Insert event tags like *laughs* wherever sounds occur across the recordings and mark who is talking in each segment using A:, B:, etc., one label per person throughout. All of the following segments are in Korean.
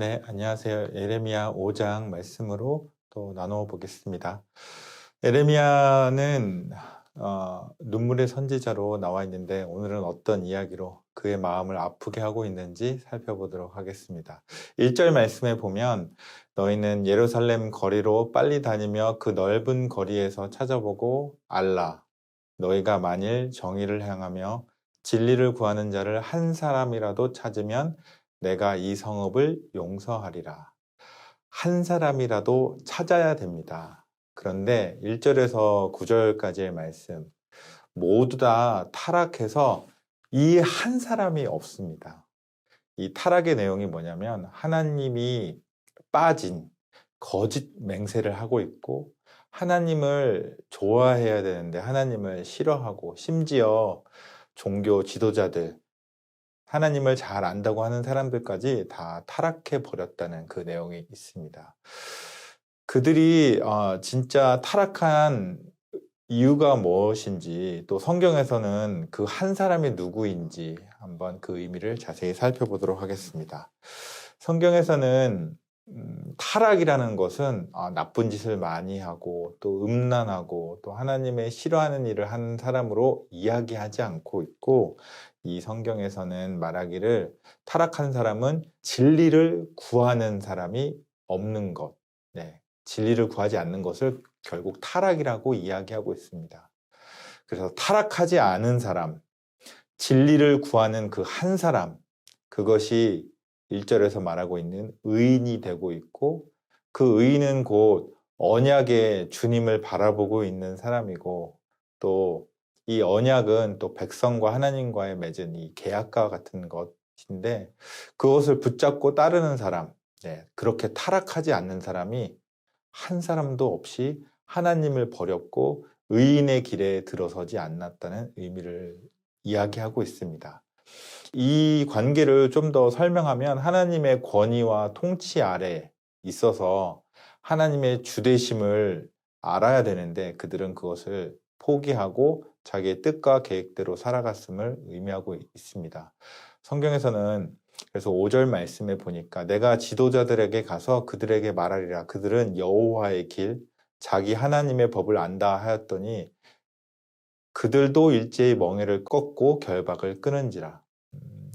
A: 네, 안녕하세요. 예레미야 5장 말씀으로 또 나누어 보겠습니다. 예레미야는 어, 눈물의 선지자로 나와 있는데 오늘은 어떤 이야기로 그의 마음을 아프게 하고 있는지 살펴보도록 하겠습니다. 1절 말씀에 보면 너희는 예루살렘 거리로 빨리 다니며 그 넓은 거리에서 찾아보고 알라 너희가 만일 정의를 향하며 진리를 구하는 자를 한 사람이라도 찾으면 내가 이 성읍을 용서하리라. 한 사람이라도 찾아야 됩니다. 그런데 1절에서 9절까지의 말씀 모두 다 타락해서 이 한 사람이 없습니다. 이 타락의 내용이 뭐냐면 하나님이 빠진 거짓 맹세를 하고 있고 하나님을 좋아해야 되는데 하나님을 싫어하고 심지어 종교 지도자들 하나님을 잘 안다고 하는 사람들까지 다 타락해 버렸다는 그 내용이 있습니다. 그들이 어, 진짜 타락한 이유가 무엇인지 또 성경에서는 그 한 사람이 누구인지 한번 그 의미를 자세히 살펴보도록 하겠습니다. 성경에서는 음, 타락이라는 것은 아, 나쁜 짓을 많이 하고 또 음란하고 또 하나님의 싫어하는 일을 한 사람으로 이야기하지 않고 있고 이 성경에서는 말하기를 타락한 사람은 진리를 구하는 사람이 없는 것, 네, 진리를 구하지 않는 것을 결국 타락이라고 이야기하고 있습니다. 그래서 타락하지 않은 사람, 진리를 구하는 그 한 사람, 그것이 1절에서 말하고 있는 의인이 되고 있고 그 의인은 곧 언약의 주님을 바라보고 있는 사람이고 또 이 언약은 또 백성과 하나님과의 맺은 이 계약과 같은 것인데 그것을 붙잡고 따르는 사람, 네, 그렇게 타락하지 않는 사람이 한 사람도 없이 하나님을 버렸고 의인의 길에 들어서지 않았다는 의미를 이야기하고 있습니다. 이 관계를 좀 더 설명하면 하나님의 권위와 통치 아래 있어서 하나님의 주대심을 알아야 되는데 그들은 그것을 포기하고 자기의 뜻과 계획대로 살아갔음을 의미하고 있습니다. 성경에서는 그래서 5절 말씀에 보니까 내가 지도자들에게 가서 그들에게 말하리라 그들은 여호와의 길 자기 하나님의 법을 안다 하였더니 그들도 일제히 멍에를 꺾고 결박을 끊은지라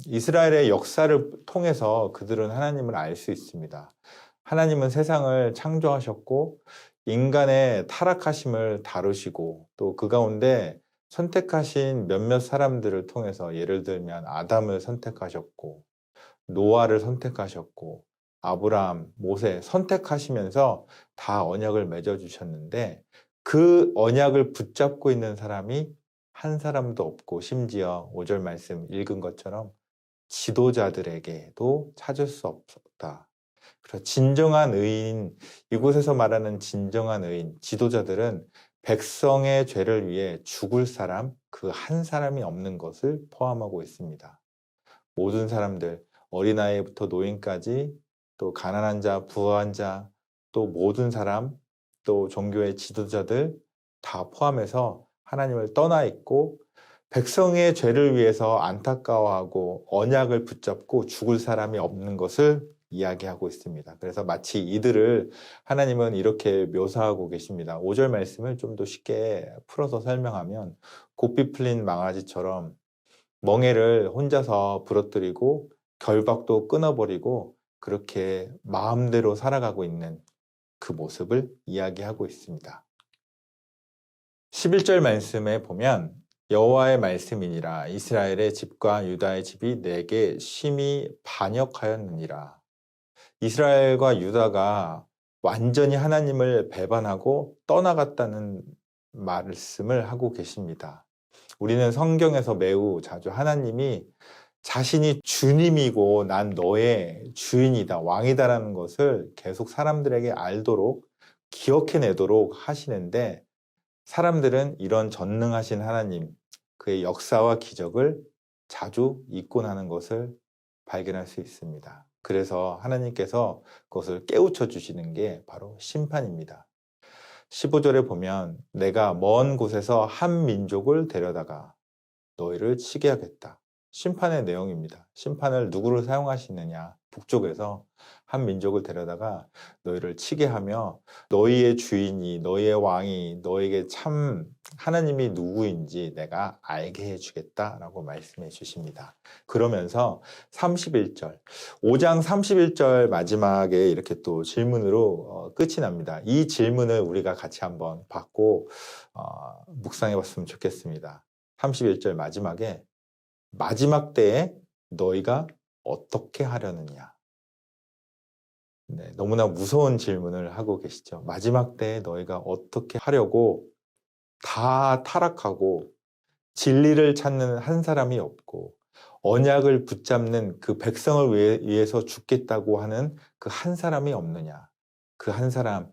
A: 이스라엘의 역사를 통해서 그들은 하나님을 알 수 있습니다. 하나님은 세상을 창조하셨고 인간의 타락하심을 다루시고 또 그 가운데 선택하신 몇몇 사람들을 통해서 예를 들면 아담을 선택하셨고 노아를 선택하셨고 아브라함, 모세 선택하시면서 다 언약을 맺어 주셨는데 그 언약을 붙잡고 있는 사람이 한 사람도 없고 심지어 5절 말씀 읽은 것처럼 지도자들에게도 찾을 수 없었다. 그래서 진정한 의인, 이곳에서 말하는 진정한 의인, 지도자들은 백성의 죄를 위해 죽을 사람, 그 한 사람이 없는 것을 포함하고 있습니다. 모든 사람들, 어린아이부터 노인까지, 또 가난한 자, 부한 자, 또 모든 사람, 또 종교의 지도자들 다 포함해서 하나님을 떠나 있고 백성의 죄를 위해서 안타까워하고 언약을 붙잡고 죽을 사람이 없는 것을 이야기하고 있습니다. 그래서 마치 이들을 하나님은 이렇게 묘사하고 계십니다. 5절 말씀을 좀 더 쉽게 풀어서 설명하면 고삐 풀린 망아지처럼 멍해를 혼자서 부러뜨리고 결박도 끊어버리고 그렇게 마음대로 살아가고 있는 그 모습을 이야기하고 있습니다. 11절 말씀에 보면 여호와의 말씀이니라 이스라엘의 집과 유다의 집이 내게 심히 반역하였느니라. 이스라엘과 유다가 완전히 하나님을 배반하고 떠나갔다는 말씀을 하고 계십니다. 우리는 성경에서 매우 자주 하나님이 자신이 주님이고 난 너의 주인이다, 왕이다라는 것을 계속 사람들에게 알도록 기억해내도록 하시는데 사람들은 이런 전능하신 하나님, 그의 역사와 기적을 자주 잊고 나는 것을 발견할 수 있습니다. 그래서 하나님께서 그것을 깨우쳐 주시는 게 바로 심판입니다. 15절에 보면 내가 먼 곳에서 한 민족을 데려다가 너희를 치게 하겠다. 심판의 내용입니다. 심판을 누구를 사용하시느냐? 북쪽에서 한 민족을 데려다가 너희를 치게 하며 너희의 주인이 너희의 왕이 너에게 참 하나님이 누구인지 내가 알게 해주겠다라고 말씀해 주십니다. 그러면서 31절, 5장 31절 마지막에 이렇게 또 질문으로 어, 끝이 납니다. 이 질문을 우리가 같이 한번 받고 어, 묵상해 봤으면 좋겠습니다. 31절 마지막에 마지막 때에 너희가 어떻게 하려느냐. 네, 너무나 무서운 질문을 하고 계시죠. 마지막 때에 너희가 어떻게 하려고 다 타락하고 진리를 찾는 한 사람이 없고 언약을 붙잡는 그 백성을 위해- 위해서 죽겠다고 하는 그 한 사람이 없느냐. 그 한 사람,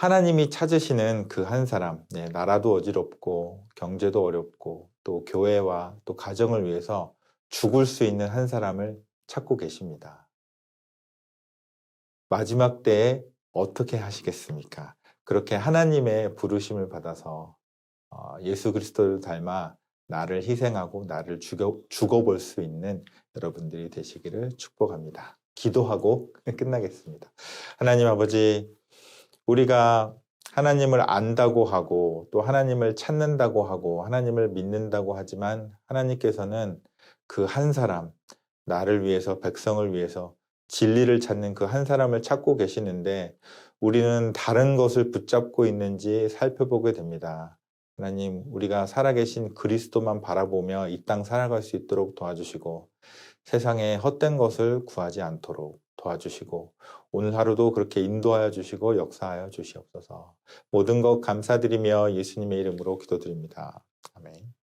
A: 하나님이 찾으시는 그 한 사람, 네, 나라도 어지럽고 경제도 어렵고 또 교회와 또 가정을 위해서 죽을 수 있는 한 사람을 찾고 계십니다. 마지막 때에 어떻게 하시겠습니까? 그렇게 하나님의 부르심을 받아서 어, 예수 그리스도를 닮아 나를 희생하고 나를 죽여, 죽어볼 수 있는 여러분들이 되시기를 축복합니다. 기도하고 *laughs* 끝나겠습니다. 하나님 아버지, 우리가 하나님을 안다고 하고 또 하나님을 찾는다고 하고 하나님을 믿는다고 하지만 하나님께서는 그 한 사람, 나를 위해서 백성을 위해서 진리를 찾는 그 한 사람을 찾고 계시는데 우리는 다른 것을 붙잡고 있는지 살펴보게 됩니다. 하나님, 우리가 살아계신 그리스도만 바라보며 이 땅 살아갈 수 있도록 도와주시고 세상에 헛된 것을 구하지 않도록 도와주시고 오늘 하루도 그렇게 인도하여 주시고 역사하여 주시옵소서. 모든 것 감사드리며 예수님의 이름으로 기도드립니다. 아멘.